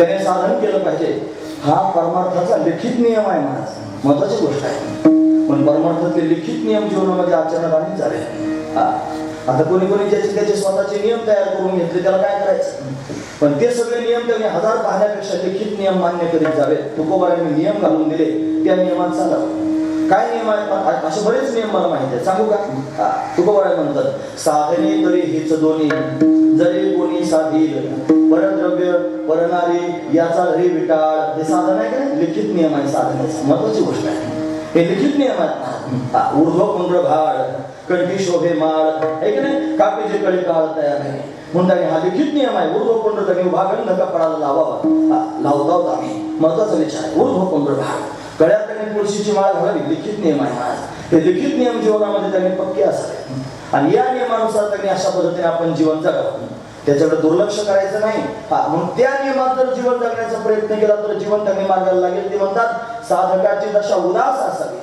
त्याने साधन केलं पाहिजे. हा परमार्थाचा लिखित नियम आहे महाराज. महत्वाची गोष्ट आहे. पण परमार्थातले लिखित नियम जीवनामध्ये आचरणात आणि झाले. हा. आता कोणी कोणी ज्याचे त्याचे स्वतःचे नियम तयार करून घेतले त्याला काय करायचं? पण ते सगळे नियम त्यांनी हजार पाहण्यापेक्षा लिखित नियम मान्य करीत जावे. तुकोबारांनी नियम घालून दिले. त्या नियमात चालावं काय नियम आहेत असे बरेच नियम मला माहिती आहेत. सांगू का? तुकोबाराय म्हणतात. साधने तरी हेच दोन्ही. जरी कोणी साधील परद्रव्य परणारी याचा धरी विटाळ. हे साधन आहे का लिखित नियम आहे साधनेचा. महत्वाची गोष्ट आहे. हे लिखित नियम आहेत. ऊर्ध्व कुंड्र भाड कंठी शोभे माळ. आहे की नाही? कापीचे कळी काळ तयार आहे. म्हणून हा लिखित नियम आहे. ऊर्ध्व कुंड्र त्यांनी उभा गंध कपडाला लावावा लावता होता आम्ही. महत्त्वाचा विचार आहे. ऊर्ध्व कुंड्र भाड कळ्यात त्यांनी तुळशीची माळ घालावी लिखित नियम आहे महाराज ते लिखित नियम जीवनामध्ये त्यांनी पक्के असावे आणि या नियमानुसार त्यांनी अशा पद्धतीने आपण जीवन जगावं. त्याच्याकडे दुर्लक्ष करायचं नाही. हा म्हणून त्या नियमात जर जीवन जगण्याचा प्रयत्न केला तर जीवन त्यांनी मार्गाला लागेल. ते म्हणतात साधकाची दशा उदास असावी.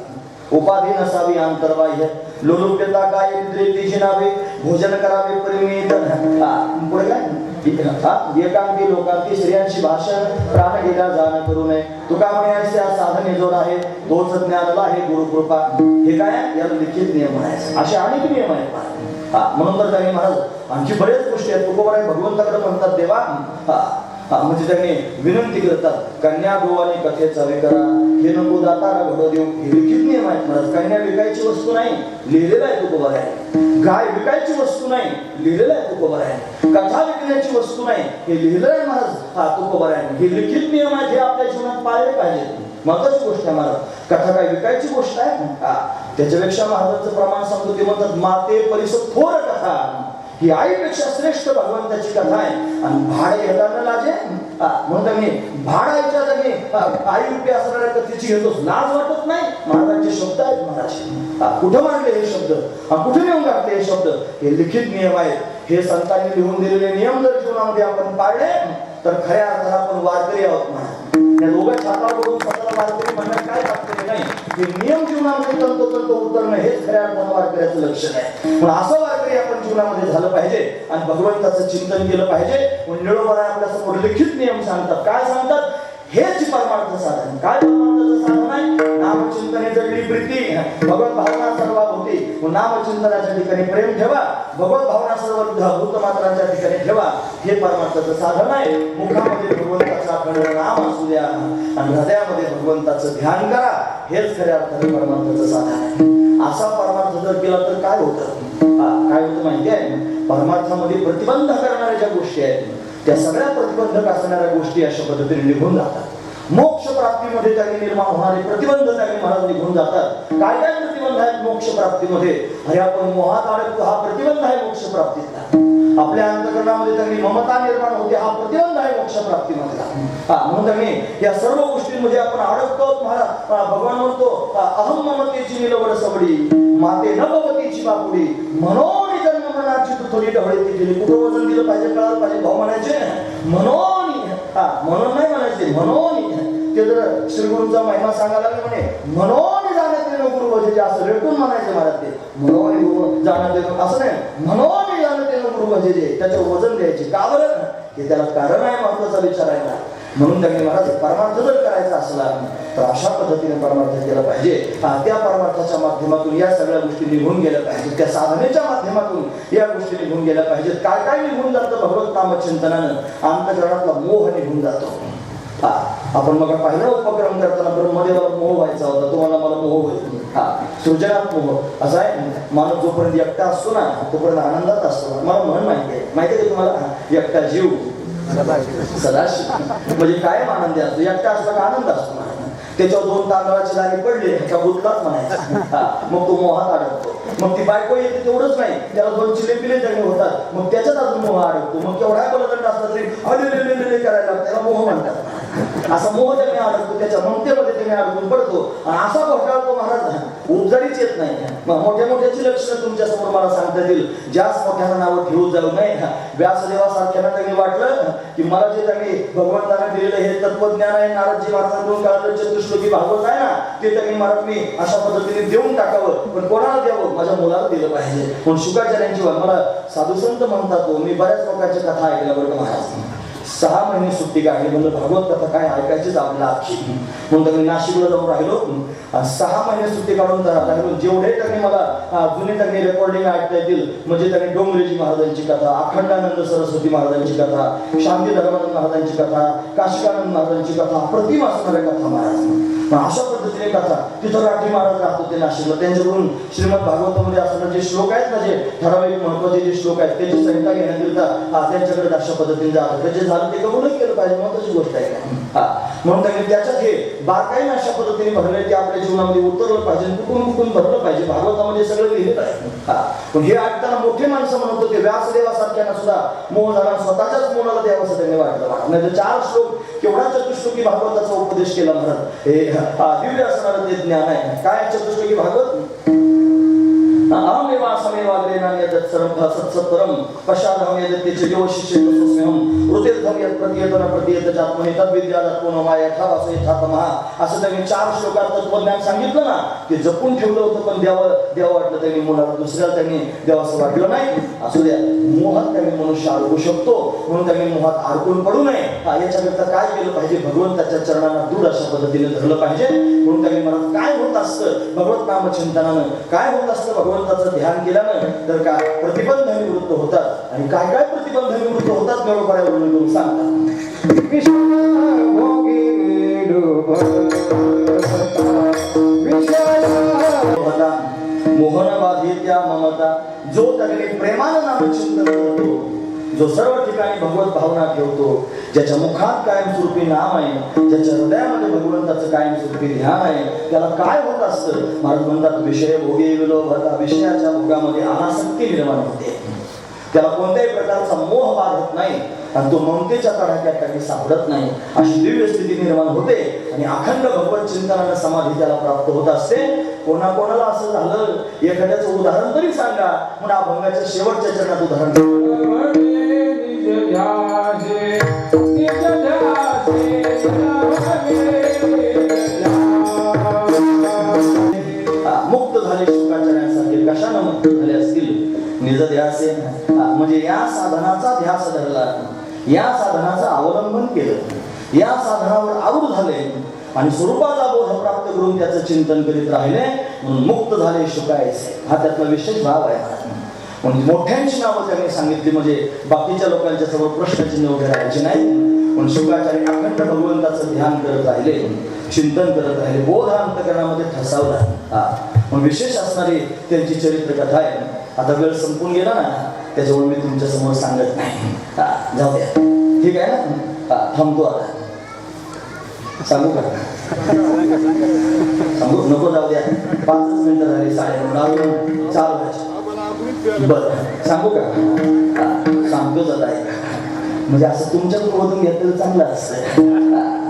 उपाधी नसावी अंतर्बाह्य. लोलुप्यता काय इंद्रिय जिनावे. भोजन करावे परिमित. पुढे काय? एकांती लोकांती स्त्रियांची भाषण प्राण गेला जाणं करू नये. तुका म्हणायचे हा साधने जोड आहे तोच ज्ञानला आहे गुरुकृपा. हे काय? याला लिखित नियम आहे असे अनेक नियम आहेत. हा म्हणून तर त्यांनी महाराज आणखी बरेच गोष्टी आहेत. तुकोबाराय भगवंताकडे म्हणतात देवा हा, म्हणजे त्यांनी विनंती करतात कन्या गोवाने कथेचा विकरा. हे नको दाता घडो देऊ हे लिखित नियम आहेत महाराज. कन्या विकायची वस्तू नाही. लिहिलेलं आहे तुकोबार आहे. गाय विकायची वस्तू नाही. लिहिलेलं आहे तुकोबार आहे. कथा विकण्याची वस्तू नाही. हे लिहिलं आहे महाराज हा तुकोबर आहे हे लिखित नियम आहे हे आपल्या जीवनात पाळले पाहिजेत. महत्वाची गोष्ट आहे महाराज. कथा काय विकायची गोष्ट आहे? का त्याच्यापेक्षा महाराजांचं प्रमाण सांगतो ते म्हणतात माते परिसर थोर कथा. ही आईपेक्षा श्रेष्ठ भगवंताची कथा आहे. आणि भाडे घेताना लाजे हा, म्हणून मी भाडायच्या जागी आई रुपये असणाऱ्या कथेची घेतोस. लाज वाटत नाही? महाराजांचे शब्द आहेत महाराज. कुठं मांडले हे शब्द? हा, कुठे नेऊन घातले हे शब्द? हे लिखित नियम आहेत. हे संतांनी लिहून दिलेले नियम जर जीवनामध्ये आपण पाळले तर खऱ्या अर्थानं आपण वारकरी आहोत म्हणा. या दोघं छातावरून स्वतःला वारकरी म्हणण्यात काय तात्पर्य नाही. हे नियम जीवनामध्ये तंतोतंत उतरणं हेच खऱ्या अर्थानं वारकऱ्याचं लक्षण आहे. पण असं वारकरी आपण जीवनामध्ये झालं पाहिजे आणि भगवंताचं चिंतन केलं पाहिजे म्हणून निळोबरा आपल्यासमोर लिखित नियम सांगतात. काय सांगतात? हेच परमार्थ साधन. काय परमार्थाचं साधन आहे? नामचिंतने जगली प्रीती. भगवत भावना सर्व नाम नामचिंतनाच्या ठिकाणी प्रेम ठेवा. भगवत भावना सर्व भूत ठिकाणी ठेवा. हे परमार्थाचं साधन आहे. मुखामध्ये भगवंताचा अखंड नाम असू द्या. आणि हृदयामध्ये भगवंताचं ध्यान करा. हेच खऱ्या अर्थाने परमार्थाचं साधन आहे. असा परमार्थ जर केला तर काय होतं? काय होतं माहिती आहे? परमार्थामध्ये प्रतिबंध करणाऱ्या ज्या गोष्टी आहेत त्या सगळ्या प्रतिबंधक असणाऱ्या गोष्टी अशा पद्धतीने निघून जातात. मोक्ष प्राप्तीमध्ये त्यांनी निर्माण होणारे प्रतिबंध त्यांनी महाराज निघून जातात. काय काय प्रतिबंध आहेत मोक्ष प्राप्तीमध्ये अरे आपण मोहात अडकतो हा प्रतिबंध आहे मोक्ष प्राप्तीतला आपल्या अंतकरणामध्ये त्यांनी ममता निर्माण होते हा प्रतिबंध आहे मोक्ष प्राप्तीमधला हा म्हणून त्यांनी या सर्व गोष्टींमध्ये आपण अडकतो महाराज. भगवान म्हणतो अहम ममतेची निलवड सबडी माते न नभवतीची बापुडी म्हणून जन्म मनाची तू थोडी ढवळे ती कुठं वजन दिलं पाहिजे? कळालं पाहिजे? भाऊ म्हणायचे म्हणून म्हणून नाही म्हणायचे म्हणून ते जर श्रीगुरूचा महिमा सांगायला लागले म्हणे म्हणून जाण्यात येणं गुरु भजेचे असं रेटून म्हणायचे महाराज ते. म्हणून गुरु जाण्यात येणं असं नाही म्हणून जाण्यात येणं गुरु भजेचे त्याचं वजन द्यायचे. का बरं? हे त्याला कारण आहे महत्त्वाचा विचार आहे ना. म्हणून त्यांनी महाराज परमार्थ जर करायचा असला तर अशा पद्धतीने परमार्थ केला पाहिजे. त्या परमार्थाच्या माध्यमातून या सगळ्या गोष्टी निघून गेल्या पाहिजेत. त्या साधनेच्या माध्यमातून या गोष्टी निघून गेल्या पाहिजेत. काय काय निघून जातं भगवत नामचिंतनानं? अंतकरणातला मोह निघून जातो. हा आपण मग पहिला उपक्रम करताना ब्रह्मदेवाला मोह व्हायचा होता तुम्हाला मला मोह होईल हा सृजनात मोह. असा आहे? माणूस जोपर्यंत एकटा असतो ना तोपर्यंत आनंदात असतो मला म्हण माहिती आहे. माहिती आहे तुम्हाला? एकटा जीव. सदाशिव. म्हणजे कायम आनंदी असतो. एकटा असला का आनंद असतो. त्याच्यावर दोन तांदळाचे दाणे पडले का गुतलाच म्हणायचा. हा, मग तो मोहात अडकतो मग ती बायको येते तेवढंच नाही. त्याला दोन चिलेपिले जणी होतात मग त्याच्यात अजून मोह अडकतो मग केवढा बलदंड असला तरी अले करायला. त्याला मोह म्हणतात. असा मोह त्याने अडकतो त्याच्या ममतेमध्ये त्याने अडकून पडतो आणि असा घोटाळतो महाराज उपजारीच येत नाही. मग मोठ्या मोठ्याची लक्षणं तुमच्यासमोर मला सांगता येतील. जास्त मोठ्यानं नावं घेऊन जाऊ नये. व्यासदेवासारख्यानं त्यांनी वाटलं की मला जे त्यांनी भगवंताने दिलेलं हे तत्वज्ञान आहे नारदजी महाराजांकडून कळालं चतुश्लोकी भागवत आहे ना ते त्यांनी महाराज मी अशा पद्धतीने देऊन टाकावं. पण कोणाला द्यावं? माझ्या मुलाला दिलं पाहिजे. पण शुकाचार्यांची मला साधू संत म्हणतात हो, मी बऱ्याच लोकांच्या कथा ऐकल्या बरं महाराज. सहा महिने सुट्टी काढली. म्हणजे भागवत कथा काय ऐकायचीच आपल्याला म्हणून मी नाशिकला जाऊन राहिलो सहा महिने सुट्टी काढून राहिलो. जेवढे त्यांनी मला जुने त्यांनी रेकॉर्डिंग ऐकता येतील म्हणजे त्यांनी डोंगरेजी महाराजांची कथा अखंडानंद सरस्वती महाराजांची कथा शांती धर्मानंद महाराजांची कथा काशिकानंद महाराजांची कथा अप्रतिम असणाऱ्या कथा महाराज. अशा पद्धतीने कथा तिथं राठी महाराज राहत होते नाशिकला. त्यांच्याकडून श्रीमद भागवतामध्ये असणारे जे श्लोक आहेत ना जे ठराविक महत्त्वाचे जे श्लोक आहेत त्याची संहिता घेण्याकरिता त्यांच्याकडे अशा पद्धतीने जात होते. जे झालं ते कबूलच केलं पाहिजे महत्वाची गोष्ट आहे. हा. म्हणून त्यांनी त्याच्यात हे बारकाईने अशा पद्धतीने भरले ते आपल्या जीवनामध्ये उतरलं पाहिजे कुठून कुठून भरलं पाहिजे. भागवतामध्ये सगळं लिहिलं आहे. हा. पण हे ऐकताना मोठे माणसं म्हणत होते व्यासदेवासारख्यांना सुद्धा मोह झाला स्वतःच्याच मोलाला द्यावं त्यांनी वाटलं. नाही तर चार श्लोक केवढा चतुश्लोकी भागवताचा उपदेश केला म्हणत. हे दिव्य असणारं ते ज्ञान आहे. काय चतुश्लोकी भागवत? अहमेवा समेवाग्रे नान्यत सर्व सत्सत्परम पश्चादहम यदत्यचे यो शिष्य तस्मेहम हृदयधम यत् प्रतीयतन प्रतीयत जात्मने तद्विद्यादत् पुनो माया यथा वासो यथा तमः असं त्यांनी चार श्लोकात तत्वज्ञान सांगितलं ना ते जपून ठेवलं होतं पण देवा देवा वाटलं त्यांनी मुलाला दुसऱ्याला त्यांनी देवाचं वाटलं नाही. असू द्या मोहात त्यांनी मनुष्य अडकू शकतो म्हणून त्यांनी मोहात अडकून पडू नये. हा, याच्याकरता काय केलं पाहिजे? भगवंताच्या चरणांना दूर अशा पद्धतीने धरलं पाहिजे. म्हणून त्यांनी मला काय होत असतं? भगवत नामचिंतनानं काय होत असतं? भगवंताचं ध्यान केल्यानं तर काय? प्रतिबंध निवृत्त होतात. आणि काय काय प्रतिबंध निवृत्त होतात गरोबऱ्या करून सांगतात. भोगी ममता जो त्याने प्रेमानं नामचिंतन करतो जो सर्व ठिकाणी भगवत भावना ठेवतो ज्याच्या मुखात कायमस्वरूपी नाम आहे ज्याच्या हृदयामध्ये भगवंताचं कायमस्वरूपी ध्यान आहे त्याला काय होत असतं? महाराज म्हणतात विषय भोगे विलोभता विषयाच्या भोगामध्ये अनासक्ती निर्माण होते. त्याला कोणत्याही प्रकारचा मोह बाधत नाही आणि तो ममतेच्या तडाख्यात काही सापडत नाही. अशी दिव्य स्थिती निर्माण होते आणि अखंड भगवत चिंतनानं समाधी त्याला प्राप्त होत असते. कोणाकोणाला असं झालं? एखाद्याचं उदाहरण तरी सांगा. म्हणून अभंगाच्या शेवटच्या चरणात उदाहरण म्हणजे या साधनाचा ध्यास धरला या साधनाचं अवलंबन केलं या साधनावर आवड झाले आणि स्वरूपाचा बोध प्राप्त करून त्याचं चिंतन करीत राहिले म्हणून मुक्त झाले शुकायचे हा त्यातला विशेष भाव आहे. म्हणजे मोठ्यांची नावं त्यांनी सांगितली म्हणजे बाकीच्या लोकांच्या सर्व प्रश्नचिन्ह वगैरे राहायची नाही. पण शुक्राचार्य अखंड भगवंताचं ध्यान करत राहिले चिंतन करत राहिले बोध हा अंतकरणामध्ये ठसावला. हा. मग विशेष असणारी त्यांची चरित्र कथा आहे. आता वेळ संपून गेला ना त्याच्यामुळे मी तुमच्यासमोर सांगत नाही. हा जाऊ द्या. ठीक आहे ना? हा थांबतो आता. सांगू का? सांगू नको जाऊ द्या. पाचच मिनिटं झाली साडे चालू बर. सांगू का? सांगतोच आता म्हणजे असं तुमच्या कुटुंबातून घेतलेलं चांगलं असतं.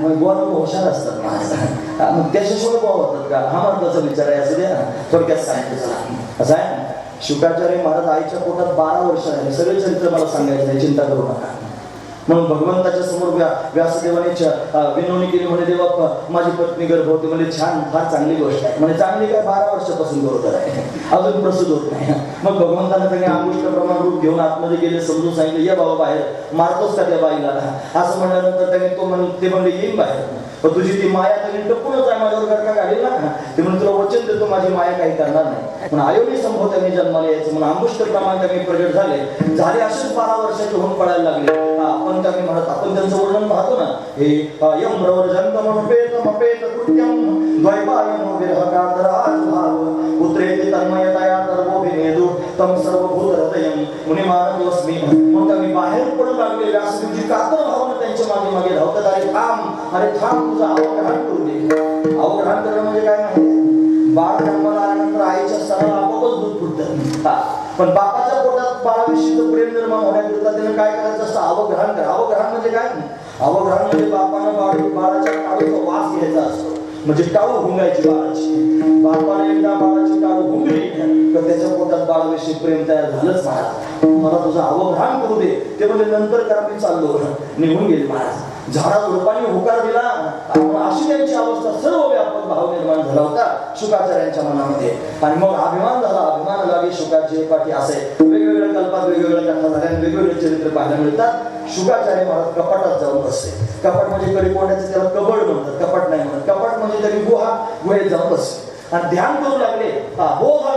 मग मग लोक हुशार असतात माझं मग त्याच्याशिवाय गोवा होतात का? हा महत्त्वाचा विचार आहे असं द्या ना. थोडक्यात सांगितलं चला. असं आहे शिवकाचार्य महाराज आईच्या पोटात बारा वर्ष आहे सगळे चरित्र मला सांगायचं आहे चिंता करू नका. म्हणून भगवंताच्या समोर व्या व्यासदेवाने विनवणी केली म्हणे देवा माझी पत्नी गर्भवती म्हणजे छान फार चांगली गोष्ट आहे. म्हणजे चांगली काय? बारा वर्षापासून बरोबर आहे. अजून प्रसूत होत नाही. मग भगवंताने त्यांनी अंगुष्ट प्रमाण रूप घेऊन आतमध्ये गेले समजून सांगितलं या बाबा बाहेर मारतोच का त्या बाईला? असं म्हणल्यानंतर त्याने तो म्हण ते म्हणले येईन बाहेर. पण तुझी ती माया त्यांनी टपूनच आहे माझ्यावर का घालील ना. ते म्हणून तुला वचन देतो माझी माया काही करणार नाही. पण आयोगी संभव त्यांनी जन्माला यायचं म्हणून अंगुष्ट प्रमाण त्यांनी प्रगट झाले. झाले असेच बारा वर्षाचे होऊन पडायला लागले. आपण त्यांनी म्हणत आपण त्यांचं वर्णन पाहतो ना हे अ, यम रवर जंतमपेत मपेत कृत्यम द्वैपायनो विरहकातराज भाव पुत्रेति तन्मयतया सर्वोभिनेदु तम सर्वभूत हृदयम मुनिमानतोस्मी मग त्यांनी बाहेर पडू लागले व्यासदेवची कातर भावना त्यांच्या मागे मागे धावतात. अरे थांब अरे थांब तुझं अवग्रहण करू दे. अवग्रहण करणं म्हणजे काय माहिती? बाळ जन्माला आल्यानंतर आईच्या स्तनाला आपोआपच दूध फुटतं. पण बापाच्या पोटात बाळाविषयीचं प्रेम निर्माण होण्याकरिता त्यानं काय करायचं असतं अवग्रहण करा. अवग्रहण म्हणजे काय? अवग्रहण म्हणजे बापानं बाळ बाळाच्या टाळूचा वास घ्यायचा असतो. म्हणजे टाळू हुंगायची बाळाची. बापाने एकदा बाळाची टाळू हुंगली तर त्याच्या पोटात बाळाविषयी प्रेम तयार झालंच महाराज. मला तुझं अवग्रहण करू दे. ते म्हणजे नंतर करा मी चाललो. निघून गेले महाराज. झाडा झुडपांनी होकार दिला. अशी त्यांची अवस्था सर्व व्यापक भाव निर्माण झाला होता शुकाचार्यांच्या मनामध्ये. आणि मग अभिमान झाला अभिमान लागे शुकाचे पाठी असे. वेगवेगळ्या कल्पात वेगवेगळ्या कथा झाल्या वेगवेगळे चरित्र पाहायला मिळतात. शुकाचार्य महाराज कपाटात जाऊन बसते कपाट म्हणजे कधी कोंड्याचं त्याला कबड म्हणतात. कपाट नाही म्हणत. कपाट म्हणजे तरी गुहा गुहेत जाऊन बसते आणि ध्यान करू लागले. हा, हो हा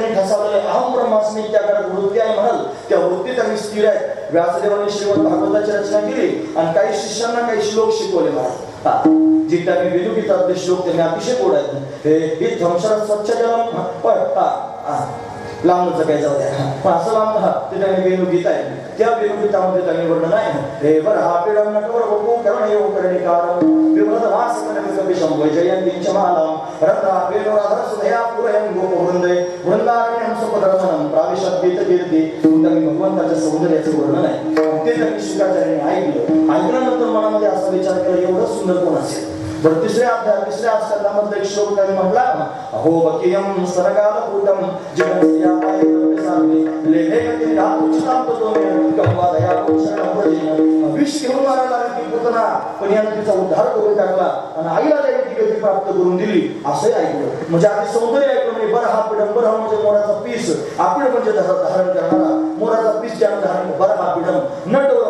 त्यांनी ठसावलेले अहम ब्रह्मास्मी त्याकडे वृत्ती आहे म्हणाल त्या वृत्ती त्यांनी स्थिर आहेत. व्यासदेवांनी श्रीमद भागवताची रचना केली आणि काही शिष्यांना काही श्लोक शिकवले महाराज जी जे त्यांनी विदुगीतातले श्लोक त्यांनी अतिशय गोड आहेत. हे हे ध्वंसरा स्वच्छ जलम पण हा हा. लांबचं काय जाऊ द्या. पण असं लांब हा ते त्यांनी वेणुगीत आहे. त्या वेणुगीतामध्ये त्यांनी वर्णन आहे. हे बरं हा पिढम नटवर बकू करण येऊ कारण. कारण विव्रत रत्ना वेणुराधर सुधया पुरयन गोप वृंदे वृंदारण्यम सुपधर्मनम भगवंताच्या सौंदर्याचं वर्णन आहे ते त्यांनी शुकाचार्यांनी ऐकलं ऐकल्यानंतर मनामध्ये असा विचार केला एवढं सुंदर कोण असेल? तर तिसऱ्या अध्याय तिसऱ्या स्कंदामध्ये एक श्लोक त्यांनी म्हटला अहो बकियम सरगाल पुटम जगत्या पण यानं तिचा उद्धार करून टाकला आणि आईला देवी ती गती प्राप्त करून दिली असंही ऐकलं म्हणजे आधी सौंदर्य ऐकलं म्हणजे बरं हा पिडम बरं हा म्हणजे मोराचा पीस आपीड म्हणजे धार- धारण करणारा मोराचा पीस ज्यानं धारण बरं हा पिडम न वपो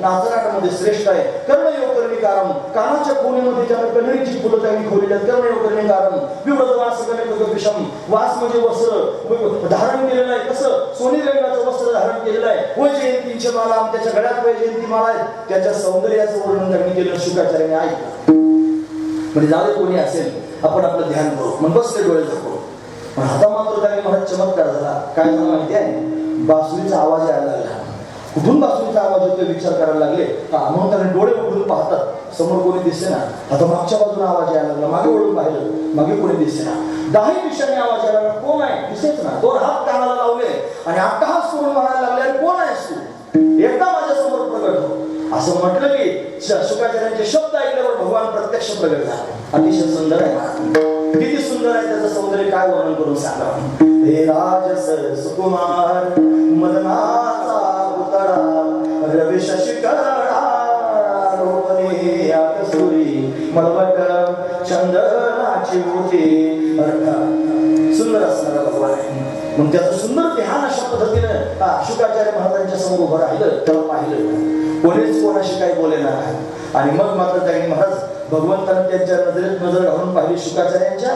नाचनाटामध्ये श्रेष्ठ आहे. कर्मयोग योगकर्णी कारण कानाच्या कोणीमध्ये ज्यानं कन्हरीची फुलं त्यांनी खोलेली आहेत कर्मयोग करणे कारण. विव्रत वास करणे विषम. वास म्हणजे वस्त्र. धारण केलेलं आहे. कसं? सोनी रंगाचं वस्त्र धारण केलेलं आहे. वैजयंतींचे माला आणि त्याच्या गळ्यात वैजयंती माला आहे. त्याच्या सौंदर्याचं वर्णन त्यांनी केलं शुकाचार्याने ऐकलं. म्हणजे झालं कोणी असेल आपण आपलं ध्यान करू. मग बसले डोळे झाकू पण आता मात्र त्यांनी मला चमत्कार झाला. काय झालं माहिती आहे? बासुरीचा आवाज यायला लागला. कुठून बासुरीचा आवाज ते विचार करायला लागले? का म्हणून त्याने डोळे उघडून पाहतात? समोर कोणी दिसते ना? आता मागच्या बाजूने आवाज यायला लागला. मागे वळून पाहिलं. मागे कोणी दिसते ना? दहाही दिशाने आवाज यायला लागला. कोण आहे? दिसेच ना. दोन हात कानाला लावले. आणि आता अट्टहास करून म्हणायला लागले अरे कोण आहेस तू? एकदा माझ्यासमोर प्रगट हो. असं म्हटलं की श- शुकाचार्यांचे शब्द ऐकल्यावर भगवान प्रत्यक्ष प्रगट झाला. अतिशय सुंदर आहे किती सुंदर आहे त्याचं सौंदर्य. काय वर्णन करून सांगा हे राजस सुकुमार मदनाचा पुतळा रवी शशिकळा रोपणे आकसुरी चंदनाची सुंदर असणारा भगवान आहे मग त्याचं सुंदर ध्यान अशा पद्धतीनं शुकाचार्य महाराजांच्या समोर उभं राहिलं तेव्हा पाहिलं कोणीच कोणाशी काही बोलेणार नाही आणि मग मात्र त्यांनी महाराज भगवंतानं त्यांच्या नजरेत नजर घालून पाहिली शुकाचार्यांच्या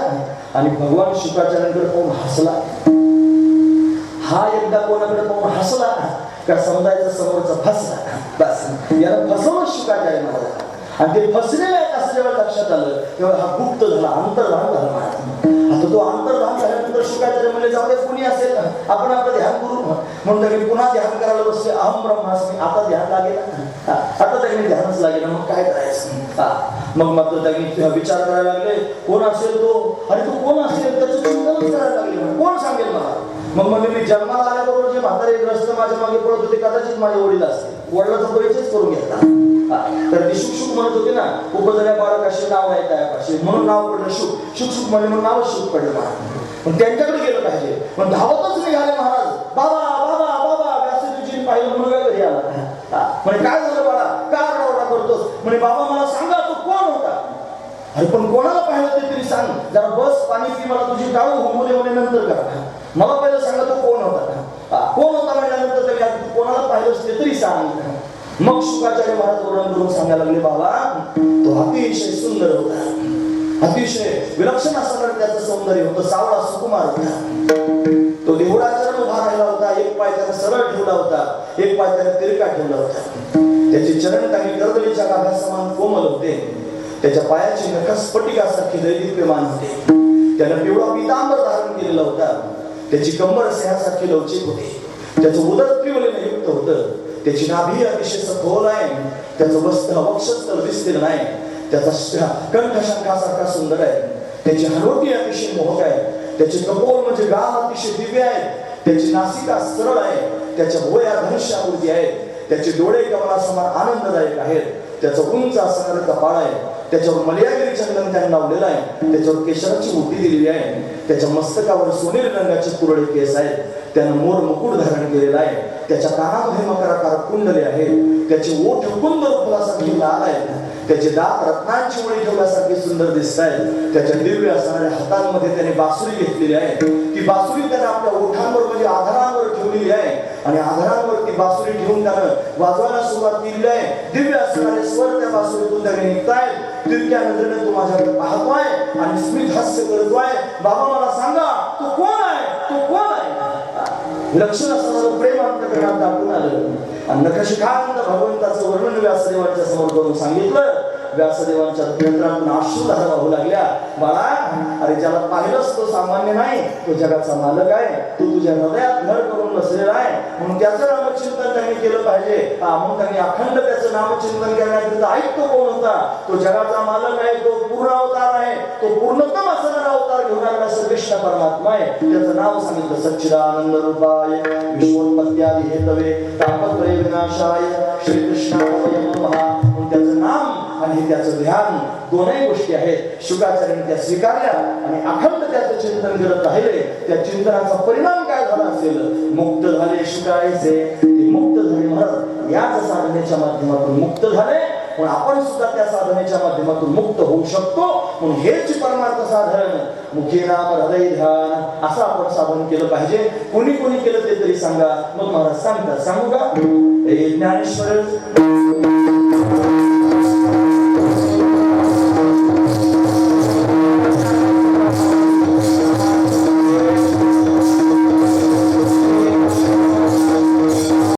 आणि भगवान शुकाचार्यांकडे पाहून हसला हा एकदा कोणाकडे पाहून हसला का? समजायचा समोरचा फसला बस. याला फसं शिकायचं आहे महाराज आणि ते फसले असं जेव्हा लक्षात आलं. तेव्हा हा गुप्त झाला अंतर्धान झाला महाराज आता तो अंतर्धान झाल्यानंतर शिकायचं म्हणजे जाऊ दे कुणी असेल आपण आपलं ध्यान करू म्हणून मी पुन्हा ध्यान करायला बसले. अहम ब्रह्मास्मी आता ध्यान लागेल आता त्यांनी ध्यानच लागेल मग काय करायचं? मग मात्र त्यांनी विचार करायला लागले. कोण असेल तो? अरे तो कोण असेल? त्याचं चिंतनच करायला लागले. कोण सांगेल मला? मग म्हणजे मी जन्माला आल्याबरोबर जे म्हातारे ग्रस्त माझ्या मागे पडत होते कदाचित माझे वडील असते वडिलाचा परिचयच करून घेतला तर मी शुक शुक म्हणत होते ना उपजऱ्या बाळक असे नाव आहे त्यापाशी म्हणून नाव पडलं शुक. शुक शुक म्हणजे म्हणून नाव शुक पडलं महाराज पण त्यांच्याकडे गेलं पाहिजे. पण धावतच निघाले महाराज. बाबा बाबा बाबा तुझी पाहिलं म्हणून काय घरी आला? म्हणजे म्हणे काय झालं बाळा? का रडा करतोस? म्हणे बाबा मला सांगा तू कोण होता? अरे पण कोणाला पाहिलं ते तरी सांग. जरा बस पाणी पी मला तुझी टाळू होऊ दे म्हणे नंतर करा. मला पहिलं सांगा तो कोण होता कोण होता म्हटल्यानंतर तरी आता तू कोणाला पाहिलंस ते तरी सांग. मग शुकाचार्य महाराज वर्णन करून सांगायला लागले बाबा तो अतिशय सुंदर होता. अतिशय विलक्षण असणारं त्याचं सौंदर्य होतं. सावळा सुकुमार होता. तो देवळाचरण उभा राहिला होता. एक पाय त्याने सरळ ठेवला होता. एक पाय त्याने तिरका ठेवला होता. त्याचे चरण काही कर्दळीच्या गाभ्या समान कोमल होते. त्याच्या पायाची नख स्फटिकासारखी दैदिप्यमान होते. त्यानं पिवळा पितांबर धारण केलेला होता. त्याची कंबर सिंहासारखी लवचिक होती. त्याचं उदर त्रिवलीने युक्त होतं. त्याची नाभी अतिशय सखोल आहे. त्याचं वस्त्र वक्षस्थल विस्तीर्ण आहे. त्याचा श- सुंदर आहे. त्याची हरोटी अतिशय मोहक आहे. त्याचे कपोल म्हणजे गाल अतिशय दिव्य आहेत त्याची नासिका सरळ आहे. त्याच्या भोया धनुष्याकृती आहेत. त्याचे डोळे कमलासमान आनंददायक आहेत. त्याचं उंच असणारं कपाळ आहे. त्याच्यावर मलयागिरी चंदन त्यांनी लावलेलं आहे. त्याच्यावर केशराची उटी दिलेली आहे. त्याच्या मस्तकावर सोनेरी रंगाचे कुरळे केस आहेत. त्यानं मोर मुकुट धारण केलेला आहे. त्याच्या कानामध्ये मकराकार कुंडले आहे त्याचे ओठ कुंद फुलासारखे लाल आहेत. त्याचे दात रत्नांची ओळी ठेवल्यासारखे सुंदर दिसत आहेत. त्याच्या दिव्य असणाऱ्या हातांमध्ये त्याने बासुरी घेतलेली आहे. ती बासुरी त्याने आपल्या ओठांवर म्हणजे आधारांवर ठेवलेली आहे. आणि आधार बासुरी घेऊन त्यानं वाजवायला सुरुवात केली आहे. दिव्य असणारे स्वर त्या बासुरीतून त्याने निघतायत तिरक्या नजरेने तो माझ्याकडे पाहतोय आणि स्मित हास्य करतोय. बाबा मला सांगा तू कोण आहे? तू कोण आहे? लक्षण असणारं प्रेम अंतकरणात दाखवून आलं. आणि नखशिखांत भगवंताचं वर्णन व्यासदेवांच्या समोर करून सांगितलं. व्यासदेवांच्या नेत्रातून अश्रुधारा वाहू लागल्या. बाळा अरे ज्याला पाहिलंच तो सामान्य नाही तो जगाचा मालक आहे. तो तुझ्या हृदयात घर करून बसलेला आहे. म्हणून त्याचं केलं पाहिजे. म्हणून त्यांनी अखंड त्याचं नामचिंतन करण्याकरिता ऐकतो कोण होता? तो जगाचा मालक आहे तो पूर्ण अवतार आहे तो पूर्णतम असणारा अवतार घेऊन आलेला श्रीकृष्ण परमात्मा आहे. त्याचं नाव सांगितलं सच्चिदानंद रूपाय विश्वोत्पत्त्यादि हेतवे तापत्रय विनाशाय श्रीकृष्ण त्याचं नाम आणि त्याचं ध्यान दोनही गोष्टी आहेत. शुकाचार्याने त्या स्वीकारल्या आणि अखंड त्याचं चिंतन करत राहिले. त्या चिंतनाचा परिणाम काय झाला असेल? मुक्त झाले शुकायचे मुक्त झाले म्हणत याच साधनेच्या माध्यमातून मुक्त झाले. पण आपण सुद्धा त्या साधनेच्या माध्यमातून मुक्त होऊ शकतो. म्हणून हेच परमार्थ साधन मुखे नाम हृदय ध्यान असं आपण साधन केलं पाहिजे. कोणी कोणी केलं ते तरी सांगा. मग महाराज सांगतात सांगू का? हे ज्ञानेश्वर